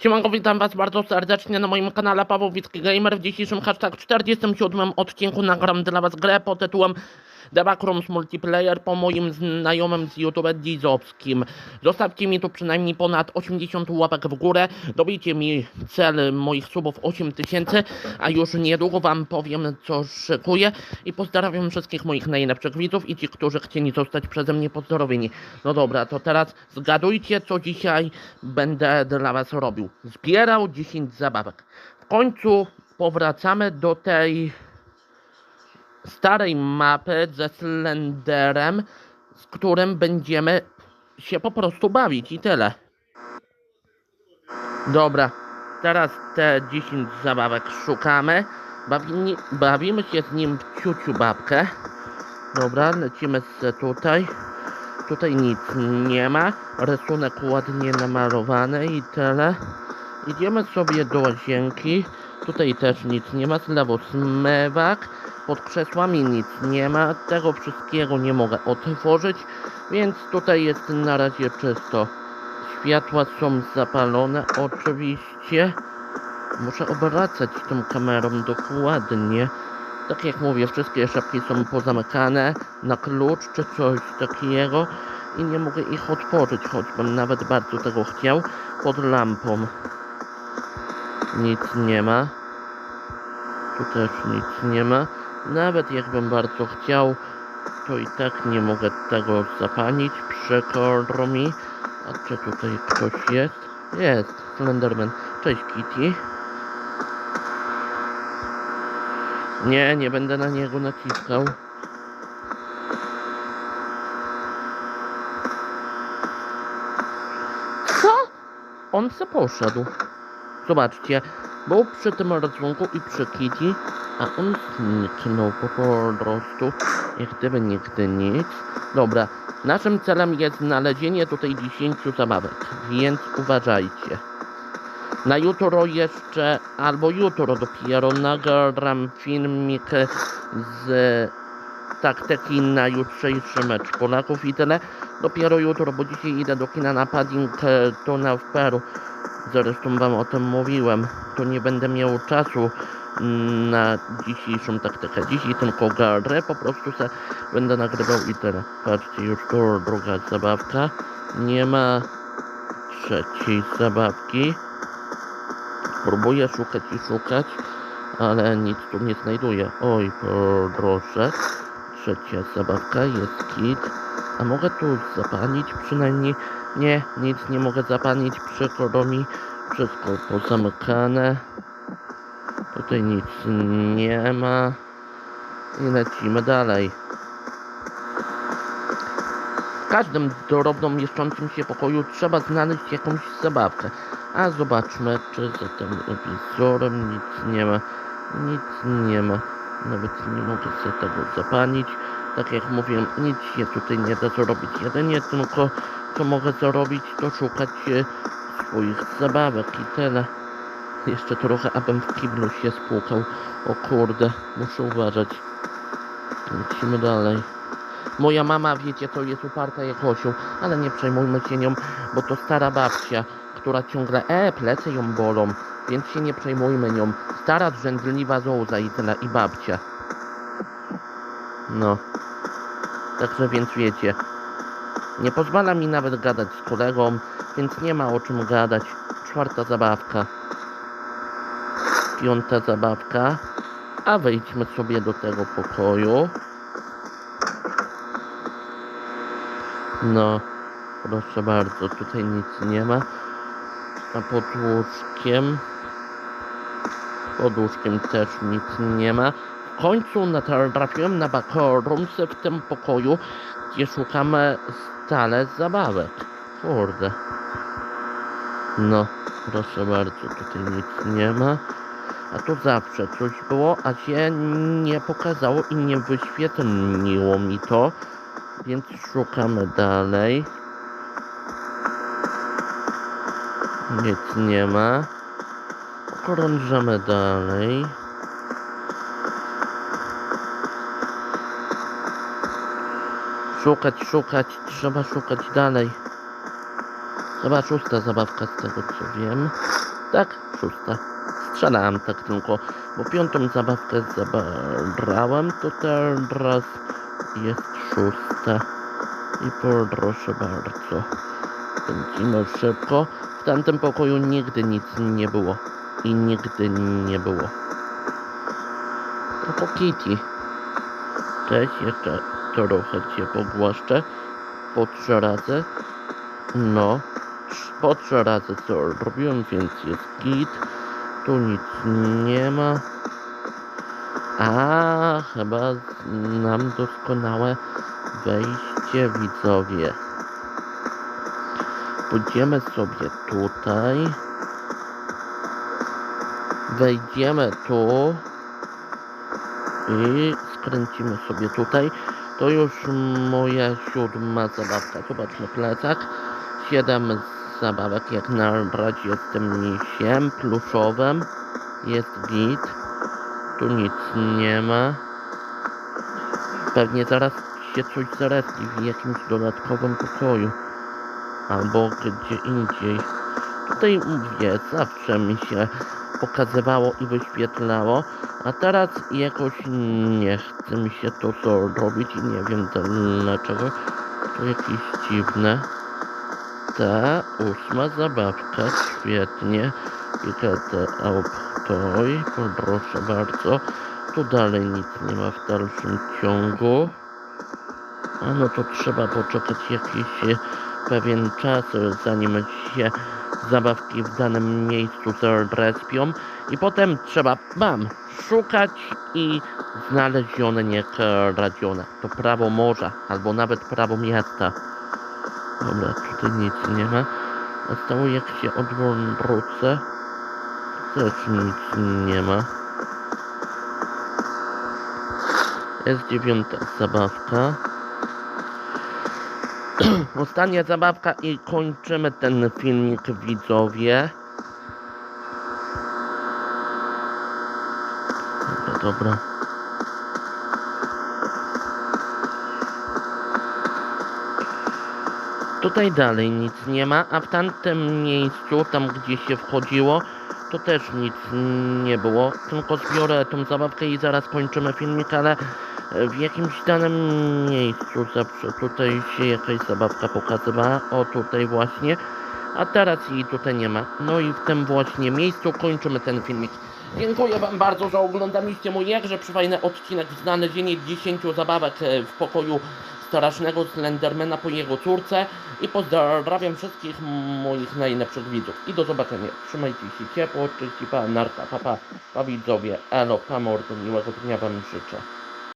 Siemanko, witam was bardzo serdecznie na moim kanale Paweł Gamer. W dzisiejszym hashtag 47 odcinku nagram dla was grę pod tytułem The Multiplayer po moim znajomym z YouTube Dizowskim. Zostawcie mi tu przynajmniej ponad 80 łapek w górę. Dobijcie mi cel moich subów 8000, a już niedługo wam powiem co szykuję. I pozdrawiam wszystkich moich najlepszych widzów i ci, którzy chcieli zostać przeze mnie pozdrowieni. No dobra, to teraz zgadujcie co dzisiaj będę dla was robił. Zbierał 10 zabawek. W końcu powracamy do tej starej mapy ze Slenderem, z którym będziemy się po prostu bawić i tyle. Dobra, teraz te 10 zabawek szukamy. Bawini, bawimy się z nim w ciuciu babkę. Dobra, lecimy z tutaj. Tutaj nic nie ma. Rysunek ładnie namalowany i tyle. Idziemy sobie do łazienki. Tutaj też nic nie ma. Z lewo zmywak. Pod krzesłami nic nie ma. Tego wszystkiego nie mogę otworzyć. Więc tutaj jest na razie czysto. Światła są zapalone oczywiście. Muszę obracać tą kamerą dokładnie. Tak jak mówię, wszystkie szafki są pozamykane na klucz czy coś takiego i nie mogę ich otworzyć, choćbym nawet bardzo tego chciał, pod lampą. Nic nie ma. Tu też nic nie ma. Nawet jakbym bardzo chciał, to i tak nie mogę tego zapalić. Przykro mi. A czy tutaj ktoś jest? Jest, Slenderman. Cześć Kitty. Nie, nie będę na niego naciskał. Co? On se poszedł. Zobaczcie, był przy tym rysunku i przy Kitty, a on zniknął po prostu. Jak gdyby nigdy nic. Dobra, naszym celem jest znalezienie tutaj 10 zabawek, więc uważajcie. Na jutro jeszcze, albo jutro dopiero nagram filmik z taktyki na jutrzejszy mecz Polaków i tyle. Dopiero jutro, bo dzisiaj idę do kina na Paddingtona w Peru. Zresztą wam o tym mówiłem. To nie będę miał czasu mm, na dzisiejszą taktykę. Dzisiaj tylko garę, po prostu se będę nagrywał i tyle. Patrzcie, już tu druga zabawka. Nie ma trzeciej zabawki. Próbuję szukać i szukać, ale nic tu nie znajduję. Oj, proszę. Trzecia zabawka jest kit. A mogę tu zapalić przynajmniej? Nie, nic nie mogę zapalić. Przykro mi. Wszystko pozamykane. Tutaj nic nie ma. I lecimy dalej. W każdym drobno mieszczącym się pokoju trzeba znaleźć jakąś zabawkę. A zobaczmy, czy za tym wizorem nic nie ma. Nic nie ma. Nawet nie mogę sobie tego zapalić. Tak jak mówiłem, nic się tutaj nie da zrobić. Jedynie tylko, co mogę zrobić, to szukać swoich zabawek i tyle. Jeszcze trochę, abym w kiblu się spłukał. O kurde, muszę uważać. Lecimy dalej. Moja mama, wiecie, to jest uparta jak osioł, ale nie przejmujmy się nią, bo to stara babcia, która ciągle, e, plecy ją bolą, więc się nie przejmujmy nią. Stara, zrzędliwa zołza i tyle, i babcia. No. Także więc wiecie, nie pozwala mi nawet gadać z kolegą, więc nie ma o czym gadać. Czwarta zabawka. Piąta zabawka. A wejdźmy sobie do tego pokoju. No, proszę bardzo, tutaj nic nie ma. A pod łóżkiem... Pod łóżkiem też nic nie ma. W końcu natrafiłem na backroomsy w tym pokoju, gdzie szukamy stale zabawek. Kurde. No, proszę bardzo, tutaj nic nie ma. A tu zawsze coś było, a się nie pokazało i nie wyświetliło mi to. Więc szukamy dalej. Nic nie ma. Krążymy dalej. Szukać, szukać, trzeba szukać dalej. Chyba szósta zabawka z tego co wiem. Tak, szósta. Strzelałem tak tylko, bo piątą zabawkę zabrałem, to teraz jest szósta. I proszę bardzo. Pędzimy szybko. W tamtym pokoju nigdy nic nie było. I nigdy nie było. Po Kitty. Cześć, jeszcze trochę cię pogłaszczę. Po trzy razy. No. Po trzy razy co robiłem, więc jest git. Tu nic nie ma. A, chyba znam doskonałe wejście widzowie. Pójdziemy sobie tutaj. Wejdziemy tu. I skręcimy sobie tutaj. To już moja siódma zabawka. Zobaczmy plecak. Siedem zabawek jak na razie z tym misiem pluszowym. Jest git. Tu nic nie ma. Pewnie zaraz się coś zareski w jakimś dodatkowym pokoju. Albo gdzie indziej. Tutaj mówię, zawsze mi się pokazywało i wyświetlało, a teraz jakoś nie chce mi się to co robić i nie wiem dlaczego. To jakieś dziwne. Ta ósma zabawka, świetnie. Piketę Toy, proszę bardzo. Tu dalej nic nie ma w dalszym ciągu. A no to trzeba poczekać jakiś e, pewien czas, zanim się zabawki w danym miejscu zrespią. I potem trzeba, bam, szukać i znalezione kradzione. To prawo morza, albo nawet prawo miasta. Dobra, tutaj nic nie ma. A stało jak się odwrócę, też nic nie ma. Jest dziewiąta zabawka. Ostatnia zabawka i kończymy ten filmik widzowie. Dobra, dobra. Tutaj dalej nic nie ma, a w tamtym miejscu, tam gdzie się wchodziło, to też nic nie było. Tylko zbiorę tą zabawkę i zaraz kończymy filmik, ale w jakimś danym miejscu zawsze tutaj się jakaś zabawka pokazywała. O tutaj właśnie. A teraz jej tutaj nie ma. No i w tym właśnie miejscu kończymy ten filmik. Dziękuję Wam bardzo, że oglądaliście mój jakże przyfajny odcinek znalezienie 10 zabawek e, w pokoju strasznego Slendermana po jego córce i pozdrawiam wszystkich moich najlepszych widzów i do zobaczenia. Trzymajcie się ciepło, cześć i pa, narka, pa, pa, widzowie, elo, pa mordo, miłego dnia Wam życzę.